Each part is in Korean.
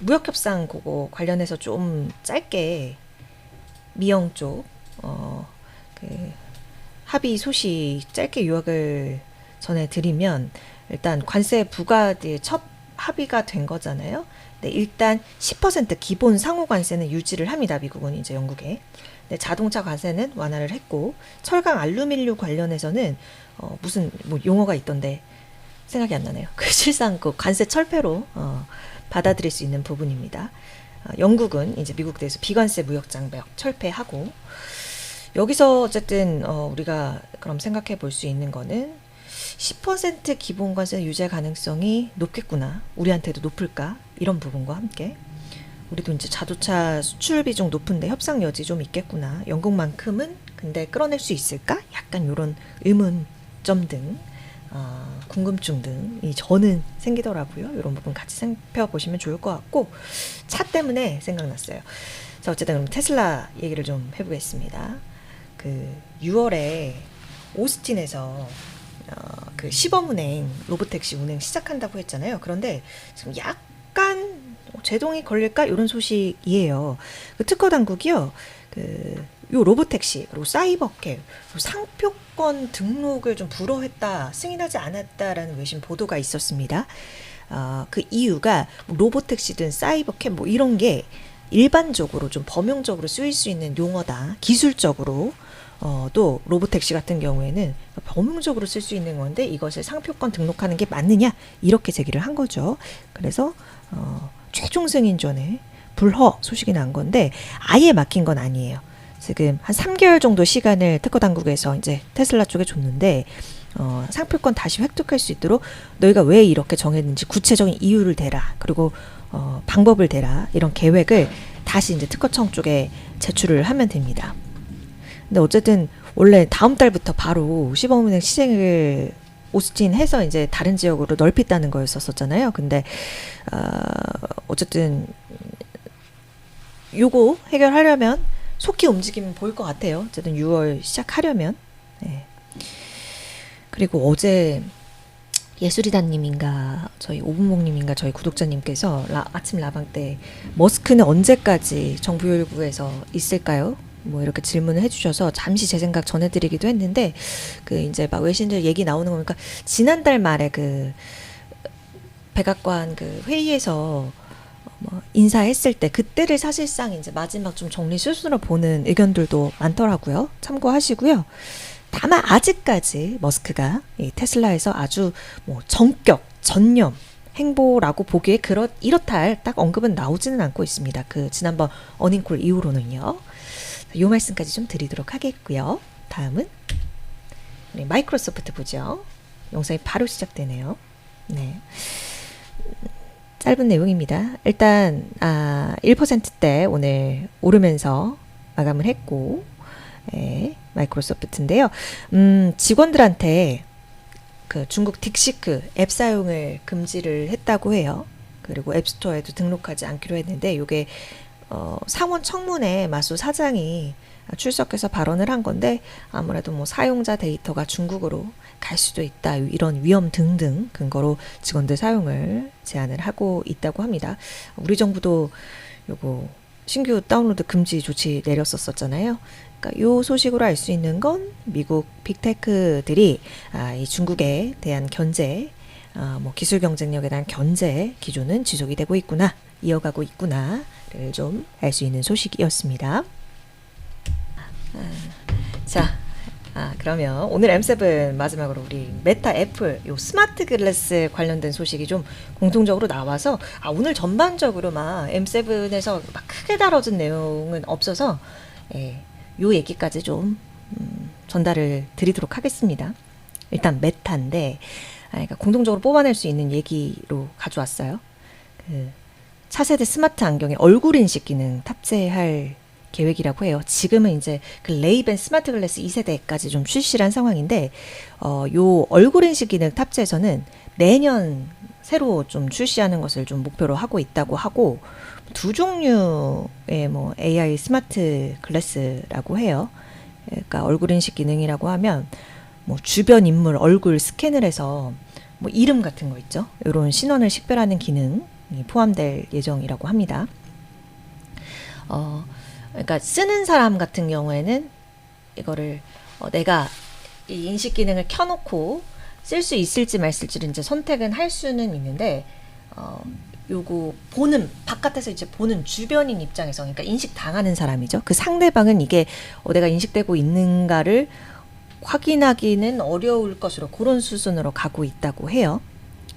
무역 협상 그거 관련해서 좀 짧게 미영 쪽 어, 그 합의 소식 짧게 요약을 전해드리면 일단 관세 부과의 첫 합의가 된 거잖아요. 네, 일단 10% 기본 상호 관세는 유지를 합니다. 미국은 이제 영국에. 네, 자동차 관세는 완화를 했고 철강 알루미늄 관련해서는 어, 무슨 뭐 용어가 있던데 생각이 안 나네요. 그 실상 그 관세 철폐로 어, 받아들일 수 있는 부분입니다. 어, 영국은 이제 미국 대해서 비관세 무역 장벽 철폐하고 여기서 어쨌든 어, 우리가 그럼 생각해 볼 수 있는 거는 10% 기본 관세 유지 가능성이 높겠구나. 우리한테도 높을까? 이런 부분과 함께 우리도 이제 자동차 수출 비중 높은데 협상 여지 좀 있겠구나. 영국만큼은 근데 끌어낼 수 있을까? 약간 이런 의문점 등 어, 궁금증 등이 저는 생기더라고요. 이런 부분 같이 살펴보시면 좋을 것 같고 차 때문에 생각났어요. 자 어쨌든 그럼 테슬라 얘기를 좀 해보겠습니다. 그 6월에 오스틴에서 어, 그 시범운행 로보택시 운행 시작한다고 했잖아요. 그런데 지금 약간 제동이 걸릴까 이런 소식이에요. 그 특허 당국이요. 그 요 로보택시 그리고 사이버캡 상표권 등록을 좀 불허했다 승인하지 않았다라는 외신 보도가 있었습니다. 어, 그 이유가 로보택시든 사이버캡 뭐 이런 게 일반적으로 좀 범용적으로 쓰일 수 있는 용어다 기술적으로 어, 또 로보택시 같은 경우에는 범용적으로 쓸 수 있는 건데 이것을 상표권 등록하는 게 맞느냐 이렇게 제기를 한 거죠. 그래서 어, 최종 승인 전에 불허 소식이 난 건데 아예 막힌 건 아니에요. 지금 한 3개월 정도 시간을 특허 당국에서 이제 테슬라 쪽에 줬는데 어, 상표권 다시 획득할 수 있도록 너희가 왜 이렇게 정했는지 구체적인 이유를 대라 그리고 어, 방법을 대라 이런 계획을 다시 이제 특허청 쪽에 제출을 하면 됩니다. 근데 어쨌든 원래 다음 달부터 바로 시범운행 시행을 오스틴 해서 이제 다른 지역으로 넓힌다는 거였었잖아요. 근데 어, 어쨌든 요거 해결하려면 속히 움직이면 보일 것 같아요. 어쨌든 6월 시작하려면. 네. 그리고 어제 예술이다님인가 저희 오분목님인가 저희 구독자님께서 라, 아침 라방 때 머스크는 언제까지 정부 요구에서 있을까요? 뭐 이렇게 질문을 해주셔서 잠시 제 생각 전해드리기도 했는데 그 이제 막 외신들 얘기 나오는 거 보니까 지난달 말에 그 백악관 그 회의에서 뭐 인사했을 때 그때를 사실상 이제 마지막 좀 정리 수순으로 보는 의견들도 많더라고요. 참고하시고요. 다만 아직까지 머스크가 이 테슬라에서 아주 뭐 정격 전념 행보라고 보기에 그렇 이렇다 할 딱 언급은 나오지는 않고 있습니다. 그 지난번 어닝콜 이후로는요. 이 말씀까지 좀 드리도록 하겠고요. 다음은 우리 마이크로소프트 보죠. 영상이 바로 시작되네요. 네. 짧은 내용입니다. 일단 아, 1%대 오늘 오르면서 마감을 했고 예, 마이크로소프트인데요. 음, 직원들한테 그 중국 딕시크 앱 사용을 금지를 했다고 해요. 그리고 앱스토어에도 등록하지 않기로 했는데 이게 어, 상원 청문회 마수 사장이 출석해서 발언을 한 건데 아무래도 뭐 사용자 데이터가 중국으로 갈 수도 있다 이런 위험 등등 근거로 직원들 사용을 제한을 하고 있다고 합니다. 우리 정부도 요거 신규 다운로드 금지 조치 내렸었었잖아요. 그러니까 요 소식으로 알 수 있는 건 미국 빅테크들이 아, 이 중국에 대한 견제, 아, 뭐 기술 경쟁력에 대한 견제 기조는 지속이 되고 있구나, 이어가고 있구나를 좀 알 수 있는 소식이었습니다. 아, 자, 아, 그러면 오늘 M7 마지막으로 우리 메타 애플 요 스마트 글래스 관련된 소식이 좀 공통적으로 나와서 아, 오늘 전반적으로 막 M7에서 막 크게 다뤄진 내용은 없어서 예, 요 얘기까지 좀 음, 전달을 드리도록 하겠습니다. 일단 메타인데 아, 그러니까 공통적으로 뽑아낼 수 있는 얘기로 가져왔어요. 그 차세대 스마트 안경에 얼굴 인식 기능 탑재할 계획이라고 해요. 지금은 이제 그 레이벤 스마트 글래스 2세대까지 좀 출시한 상황인데 어, 요 얼굴 인식 기능 탑재에서는 내년 새로 좀 출시하는 것을 좀 목표로 하고 있다고 하고 두 종류의 뭐 AI 스마트 글래스라고 해요. 그러니까 얼굴 인식 기능이라고 하면 뭐 주변 인물 얼굴 스캔을 해서 뭐 이름 같은 거 있죠. 이런 신원을 식별하는 기능 포함될 예정이라고 합니다. 어, 그러니까 쓰는 사람 같은 경우에는 이거를 어, 내가 이 인식 기능을 켜놓고 쓸 수 있을지 말쓸지를 이제 선택은 할 수는 있는데 어, 요거 보는 바깥에서 이제 보는 주변인 입장에서 그러니까 인식 당하는 사람이죠. 그 상대방은 이게 어, 내가 인식되고 있는가를 확인하기는 어려울 것으로 그런 수준으로 가고 있다고 해요.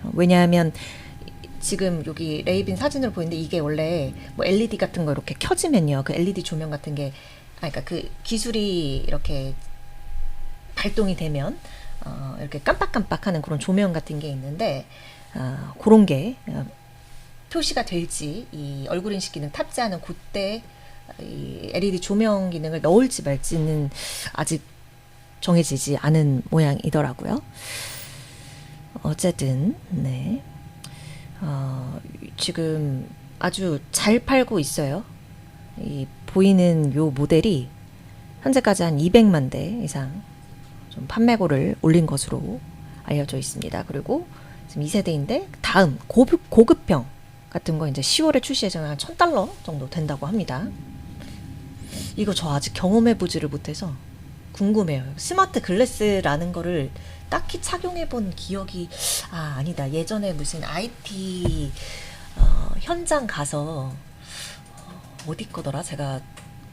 어, 왜냐하면 지금 여기 레이빈 사진을 보이는데 이게 원래 뭐 LED 같은 거 이렇게 켜지면요. 그 LED 조명 같은 게 아, 그러니까 그 기술이 이렇게 발동이 되면 어, 이렇게 깜빡깜빡 하는 그런 조명 같은 게 있는데 어, 그런 게 어, 표시가 될지 이 얼굴 인식 기능 탑재하는 그때 이 LED 조명 기능을 넣을지 말지는 아직 정해지지 않은 모양이더라고요. 어쨌든 네. 어, 지금 아주 잘 팔고 있어요. 이 보이는 요 모델이 현재까지 한 200만 대 이상 좀 판매고를 올린 것으로 알려져 있습니다. 그리고 지금 2세대인데 다음 고급 고급형 같은 거 이제 10월에 출시 예정한 1000달러 정도 된다고 합니다. 이거 저 아직 경험해 보지를 못해서 궁금해요. 스마트 글래스라는 거를 딱히 착용해 본 기억이 아 아니다. 예전에 무슨 IT 어, 현장 가서 어, 어디 거더라? 제가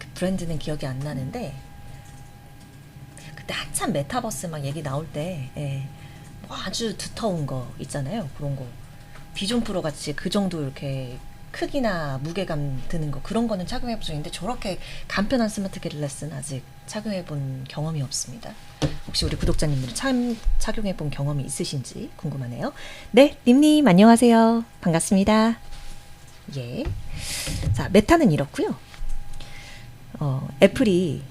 그 브랜드는 기억이 안 나는데 그때 한참 메타버스 막 얘기 나올 때 예, 뭐 아주 두터운 거 있잖아요. 그런 거 비전 프로 같이 그 정도 이렇게 크기나 무게감 드는 거 그런 거는 착용해 본 적인데 저렇게 간편한 스마트 글래스는 아직 착용해 본 경험이 없습니다. 혹시 우리 구독자님들 참 착용해 본 경험이 있으신지 궁금하네요. 네, 님님 안녕하세요. 반갑습니다. 예. 자, 메타는 이렇고요. 어, 애플이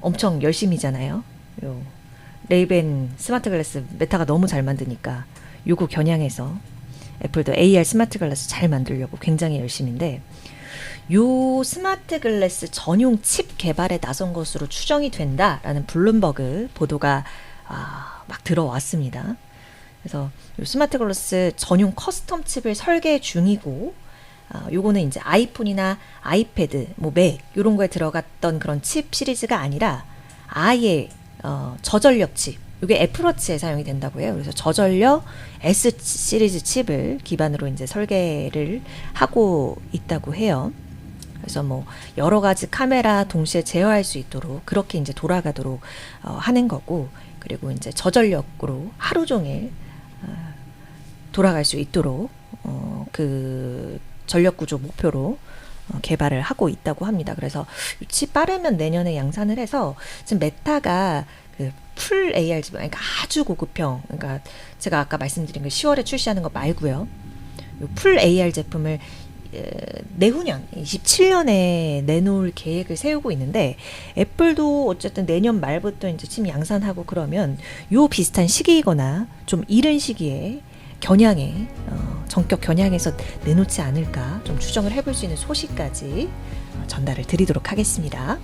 엄청 열심이잖아요. 요 레이벤 스마트 글래스 메타가 너무 잘 만드니까 요거 겨냥해서 애플도 AR 스마트 글래스 잘 만들려고 굉장히 열심인데 요 스마트 글래스 전용 칩 개발에 나선 것으로 추정이 된다라는 블룸버그 보도가 아, 막 들어왔습니다. 그래서 요 스마트 글래스 전용 커스텀 칩을 설계 중이고 아, 요거는 이제 아이폰이나 아이패드, 뭐 맥, 요런 거에 들어갔던 그런 칩 시리즈가 아니라 아예 어, 저전력 칩. 이게 애플워치에 사용이 된다고 해요. 그래서 저전력 S 시리즈 칩을 기반으로 이제 설계를 하고 있다고 해요. 그래서 뭐 여러 가지 카메라 동시에 제어할 수 있도록 그렇게 이제 돌아가도록 어, 하는 거고 그리고 이제 저전력으로 하루 종일 어, 돌아갈 수 있도록 어, 그 전력 구조 목표로 어, 개발을 하고 있다고 합니다. 그래서 칩 빠르면 내년에 양산을 해서 지금 메타가 그 풀 AR 집 그러니까 아주 고급형 그러니까 제가 아까 말씀드린 그 10월에 출시하는 거 말고요. 요풀 AR 제품을 에, 내후년 27년에 내놓을 계획을 세우고 있는데 애플도 어쨌든 내년 말부터 이제 침 양산하고 그러면 요 비슷한 시기이거나 좀 이른 시기에 겨냥해 어, 전격 겨냥해서 내놓지 않을까 좀 추정을 해볼 수 있는 소식까지 어, 전달을 드리도록 하겠습니다.